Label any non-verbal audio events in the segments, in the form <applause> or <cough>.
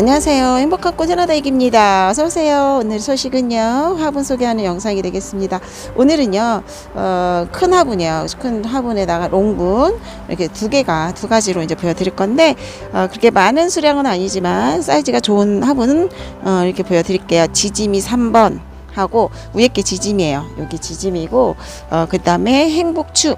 안녕하세요. 행복한 꼬전하다익입니다. 어서오세요. 오늘 소식은요, 화분 소개하는 영상이 되겠습니다. 오늘은요, 어, 큰 화분이요. 큰 화분에다가 롱분, 이렇게 두 개가, 두 가지로 이제 보여드릴 건데, 어, 그렇게 많은 수량은 아니지만, 사이즈가 좋은 화분은, 어, 이렇게 보여드릴게요. 지짐이 3번. 하고 위에 게 지짐이에요. 여기 지짐이고 어 그 다음에 행복추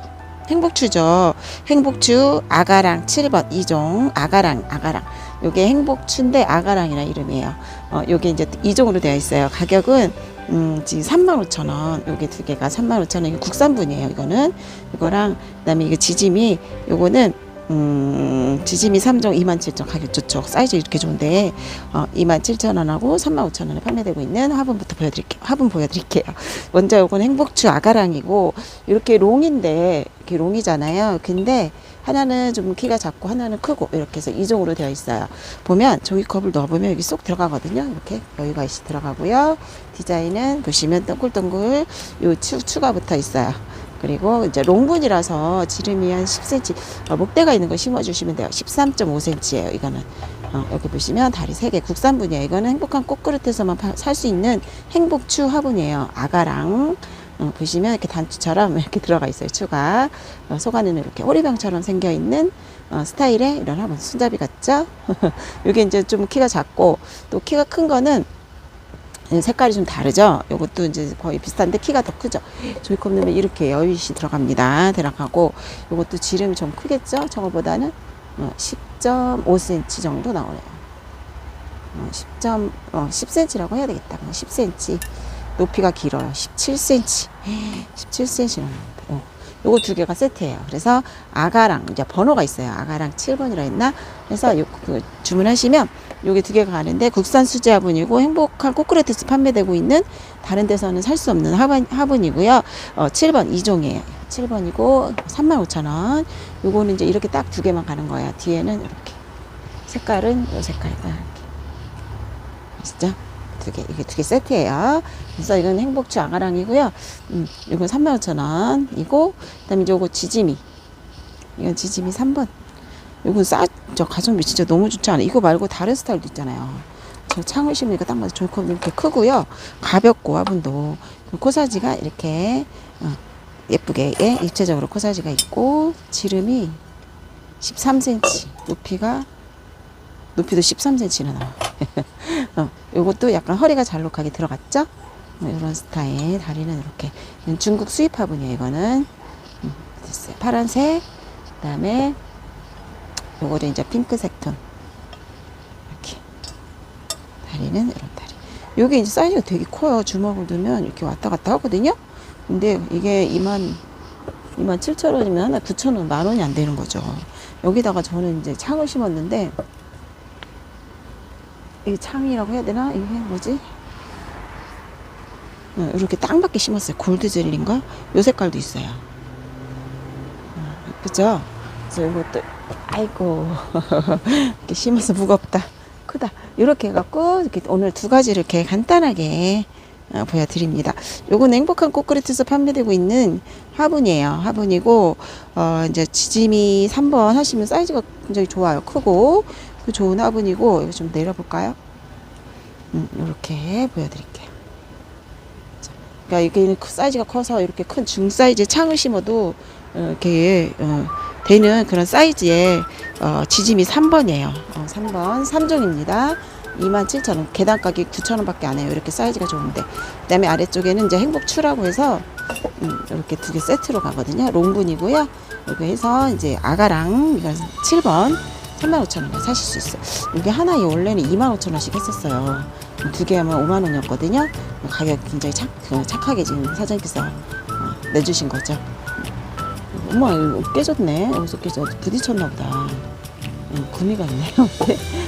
행복추죠. 행복추 아가랑 7번 이종 아가랑 아가랑 요게 행복추인데 아가랑이라 이름이에요. 어 요게 이제 이종으로 되어 있어요. 가격은 음 지금 35,000원. 요게 두 개가 35,000원. 이게 국산분이에요. 이거는 이거랑 그다음에 이게 지짐이 요거는 음, 지짐이 3종 27,000원 가격 좋죠. 사이즈 이렇게 좋은데 어, 27,000원하고 35,000원에 판매되고 있는 화분부터 보여드릴게요. 화분 보여드릴게요. <laughs> 먼저 요건 행복추 아가랑이고 이렇게 롱인데 이렇게 롱이잖아요. 근데 하나는 좀 키가 작고 하나는 크고 이렇게 해서 이종으로 되어 있어요. 보면 종이컵을 넣어보면 여기 쏙 들어가거든요. 이렇게 있이 들어가고요. 디자인은 보시면 동글동글 요 추, 추가 붙어 있어요. 그리고 이제 롱분이라서 지름이 한 10cm, 어, 목대가 있는 거 심어주시면 돼요. 13.5cm예요. 이거는 어, 여기 보시면 다리 3개 국산분이에요. 이거는 행복한 꽃그릇에서만 살 수 있는 행복추 화분이에요. 아가랑 어, 보시면 이렇게 단추처럼 <laughs> 이렇게 들어가 있어요. 추가 어, 속 안에는 이렇게 호리병처럼 생겨 있는 어, 스타일의 이런 화분 손잡이 같죠? <laughs> 이게 이제 좀 키가 작고 또 키가 큰 거는 색깔이 좀 다르죠. 요것도 이제 거의 비슷한데 키가 더 크죠. 조이컵 넣으면 이렇게 여유시 들어갑니다. 들어가고 요것도 지름이 좀 크겠죠. 저거보다는 어, 10.5cm 정도 나오네요. 어, 10. 어, 10cm라고 해야 되겠다. 10cm. 높이가 길어요. 17cm. 17cm 나옵니다. 어. 요거 두 개가 세트예요. 그래서 아가랑 이제 번호가 있어요. 아가랑 7번이라 했나? 그래서 요, 그 주문하시면 요게 두 개가 가는데 국산 수제 화분이고 행복한 코크레트스 판매되고 있는 다른 데서는 살 수 없는 화분, 화분이고요. 어, 7번 이종이에요 7번이고 35,000원. 요거는 이제 이렇게 딱 두 개만 가는 거예요. 뒤에는 이렇게. 색깔은 요 색깔과 이렇게. 아시죠? 두 개, 이게 두 개 세트예요. 그래서 이건 행복추 아가랑이고요. 음, 이건 35,000원이고, 그 다음에 요거 지짐이. 이건 지짐이 3번. 요건 싸, 저 가성비 진짜 너무 좋지 않아요? 이거 말고 다른 스타일도 있잖아요. 저 창을 심으니까 딱 맞아. 조이컵 이렇게 크고요. 가볍고 화분도. 코사지가 이렇게, 어, 예쁘게, 예, 입체적으로 코사지가 있고, 지름이 13cm. 높이가, 높이도 13cm나 나와요. <laughs> 어, 요것도 약간 허리가 잘록하게 들어갔죠? 어, 이런 스타일. 다리는 이렇게. 중국 수입 화분이에요, 이거는. 음. 파란색. 그 다음에, 요거는 이제 핑크색 톤. 이렇게. 다리는 이런 다리. 요게 이제 사이즈가 되게 커요. 주먹을 두면 이렇게 왔다 갔다 하거든요. 근데 이게 2만, 2만 7천 원이면 하나 9천 원, 만 원이 안 되는 거죠. 여기다가 저는 이제 창을 심었는데, 이게 창이라고 해야 되나? 이게 뭐지? 어, 이렇게 땅밖에 심었어요. 골드 젤리인가? 요 색깔도 있어요. 어, 예쁘죠? 그래서 이것도, 아이고. <laughs> 이렇게 심어서 무겁다. 크다. 이렇게 해갖고, 이렇게 오늘 두 가지 이렇게 간단하게 어, 보여드립니다. 요건 행복한 꽃그릇에서 판매되고 있는 화분이에요. 화분이고, 어, 이제 지짐이 3번 하시면 사이즈가 굉장히 좋아요. 크고, 그 좋은 화분이고, 이거 좀 내려볼까요? 음, 이렇게 보여드릴게요. 자, 그러니까 이게 사이즈가 커서 이렇게 큰 중 사이즈 창을 심어도 어, 이렇게 어, 되는 그런 사이즈의 어, 지짐이 3번이에요. 어, 3번 3종입니다. 27,000원. 계단 가격 9,000원 밖에 안 해요. 이렇게 사이즈가 좋은데. 그 다음에 아래쪽에는 이제 행복추라고 해서, 음, 이렇게 두 개 세트로 가거든요. 롱분이고요. 이거 해서 이제 아가랑, 이건 7번. 35,000원에 사실 수 있어요. 이게 하나에 원래는 25,000원씩 했었어요. 두 개 하면 5만원이었거든요. 가격 굉장히 착, 그 착하게 지금 사장님께서 어, 내주신 거죠. 엄마, 깨졌네. 여기서 깨져. 부딪혔나 보다. 음, 구미가 있네요. <laughs>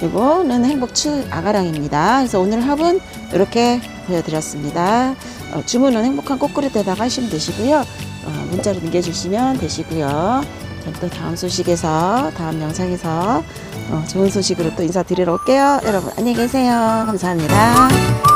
네. 이거는 행복추 아가랑입니다. 그래서 오늘 합은 이렇게 보여드렸습니다. 어, 주문은 행복한 꽃그릇에다가 하시면 되시고요. 어, 문자로 남겨주시면 되시고요. 전또 다음 소식에서, 다음 영상에서 어, 좋은 소식으로 또 인사드리러 올게요. 여러분, 안녕히 계세요. 감사합니다.